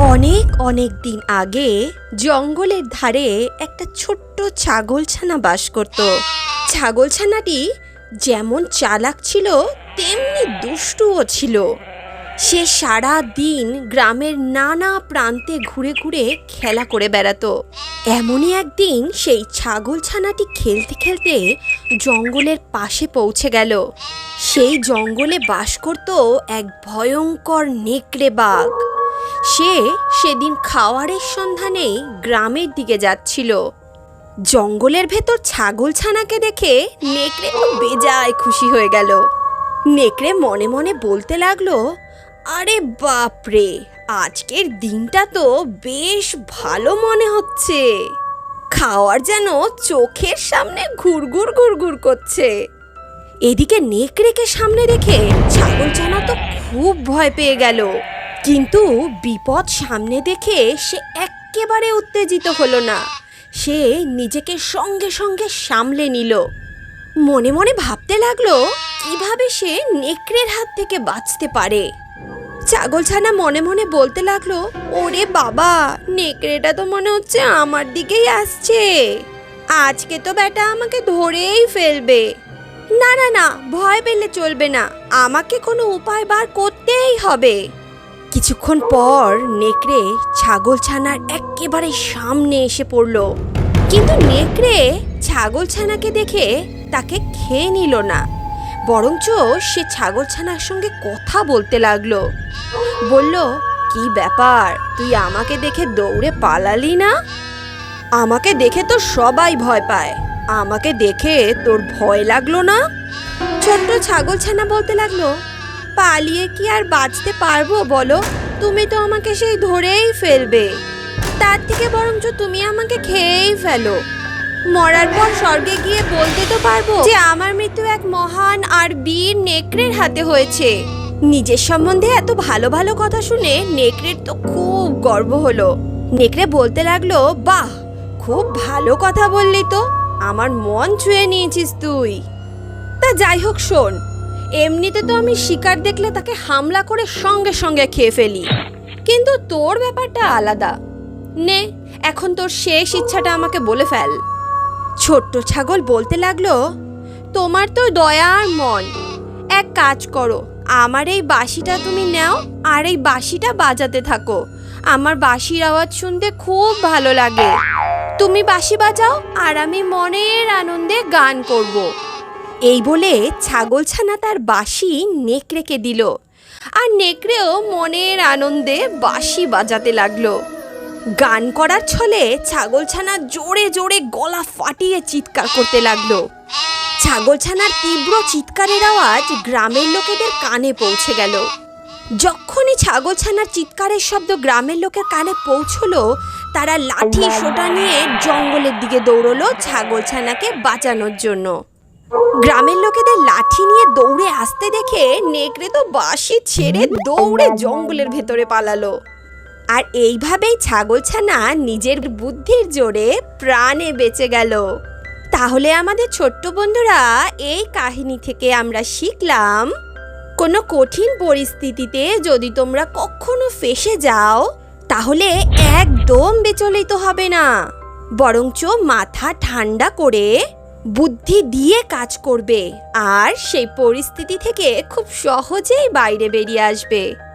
অনেক অনেক দিন আগে জঙ্গলের ধারে একটা ছোট্ট ছাগলছানা বাস করত। ছাগলছানাটি যেমন চালাক ছিল, তেমনি দুষ্টুও ছিল। সে সারা দিন গ্রামের নানা প্রান্তে ঘুরে ঘুরে খেলা করে বেড়াতো। এমনই একদিন সেই ছাগলছানাটি খেলতে খেলতে জঙ্গলের পাশে পৌঁছে গেল। সেই জঙ্গলে বাস করত এক ভয়ঙ্কর নেকড়ে বাঘ। সে সেদিন খাওয়ারের সন্ধানে গ্রামের দিকে যাচ্ছিল। জঙ্গলের ভেতর ছাগল ছানাকে দেখে নেকড়ে তো বেজায় খুশি হয়ে গেল। নেকড়ে মনে মনে বলতে লাগল, আরে বাপরে, আজকের দিনটা তো বেশ ভালো মনে হচ্ছে। খাওয়ার যেন চোখের সামনে ঘুরঘুর ঘুরঘুর করছে। এদিকে নেকড়েকে সামনে রেখে ছাগলছানা তো খুব ভয় পেয়ে গেল। কিন্তু বিপদ সামনে দেখে সে এক্কেবারে উত্তেজিত হলো না। সে নিজেকে সঙ্গে সঙ্গে সামলে নিল। মনে মনে ভাবতে লাগল, কীভাবে সে নেকড়ের হাত থেকে বাঁচতে পারে? ছাগলছানা মনে মনে বলতে লাগল, ওরে বাবা, নেকড়েটা তো মনে হচ্ছে আমার দিকেই আসছে। আজকে তো বেটা আমাকে ধরেই ফেলবে। না না না, ভয় পেলে চলবে না। আমাকে কোনো উপায় বার করতেই হবে। কিছুক্ষণ পর নেকড়ে ছাগল ছানার একেবারে সামনে এসে পড়ল। কিন্তু নেকড়ে ছাগল ছানাকে দেখে তাকে খেয়ে নিল না, বরঞ্চ সে ছাগল ছানার সঙ্গে কথা বলতে লাগল। বলল, কি ব্যাপার, তুই আমাকে দেখে দৌড়ে পালালি না? আমাকে দেখে তো সবাই ভয় পায়, আমাকে দেখে তোর ভয় লাগল না? ছোট্ট ছাগল ছানা বলতে লাগল পালিয়ে কি আর বাঁচতে পারব বলো? তুমি তো আমাকে সেই ধরেই ফেলবে। তার থেকে বরঞ্চ তুমি আমাকে খেয়েই ফেলো। মরার পর স্বর্গে গিয়ে বলতে তো পারব যে আমার মৃত্যু এক মহান আর বীর নেকড়ের হাতে হয়েছে। নিজের সম্বন্ধে এত ভালো ভালো কথা শুনে নেকড়ের তো খুব গর্ব হলো। নেকড়ে বলতে লাগল, বাহ, খুব ভালো কথা বললি তো। আমার মন ছুঁয়ে নিয়েছিস তুই। তা যাই হোক, শোন এমনিতে তো আমি শিকার দেখলে তাকে হামলা করে সঙ্গে সঙ্গে খেয়ে ফেলি। কিন্তু তোর ব্যাপারটা আলাদা। নে, এখন তোর শেষ ইচ্ছাটা আমাকে বলে ফেল। ছোট্ট ছাগল বলতে লাগল, তোমার তো দয়ার মন। এক কাজ করো, আমার এই বাঁশিটা তুমি নাও, আর এই বাঁশিটা বাজাতে থাকো। আমার বাঁশির আওয়াজ শুনতে খুব ভালো লাগে। তুমি বাঁশি বাজাও, আর আমি মনের আনন্দে গান করব। এই বলে ছাগলছানা তার বাঁশি নেকড়েকে দিল। আর নেকড়েও মনের আনন্দে বাঁশি বাজাতে লাগল। গান করার ছলে ছাগলছানা জোরে জোরে গলা ফাটিয়ে চিৎকার করতে লাগল। ছাগলছানার তীব্র চিৎকারের আওয়াজ গ্রামের লোকেদের কানে পৌঁছে গেল। যখনই ছাগলছানার চিৎকারের শব্দ গ্রামের লোকের কানে পৌঁছলো, তারা লাঠি সোটা নিয়ে জঙ্গলের দিকে দৌড়লো ছাগলছানাকে বাঁচানোর জন্য। গ্রামের লোকেদের লাঠি নিয়ে দৌড়ে আসতে দেখে নেকড়ে তো বাঁশি ছেড়ে দৌড়ে জঙ্গলের ভেতরে পালালো। আর এইভাবেই ছাগলছানা নিজের বুদ্ধির জোরে প্রাণে বেঁচে গেল। তাহলে আমাদের ছোট্ট বন্ধুরা, এই কাহিনী থেকে আমরা শিখলাম, কোনো কঠিন পরিস্থিতিতে যদি তোমরা কখনো ফেসে যাও, তাহলে একদম বিচলিত হবে না। বরঞ্চ মাথা ঠান্ডা করে বুদ্ধি দিয়ে কাজ করবে। আর সেই পরিস্থিতি থেকে খুব সহজেই বাইরে বেরিয়ে আসবে।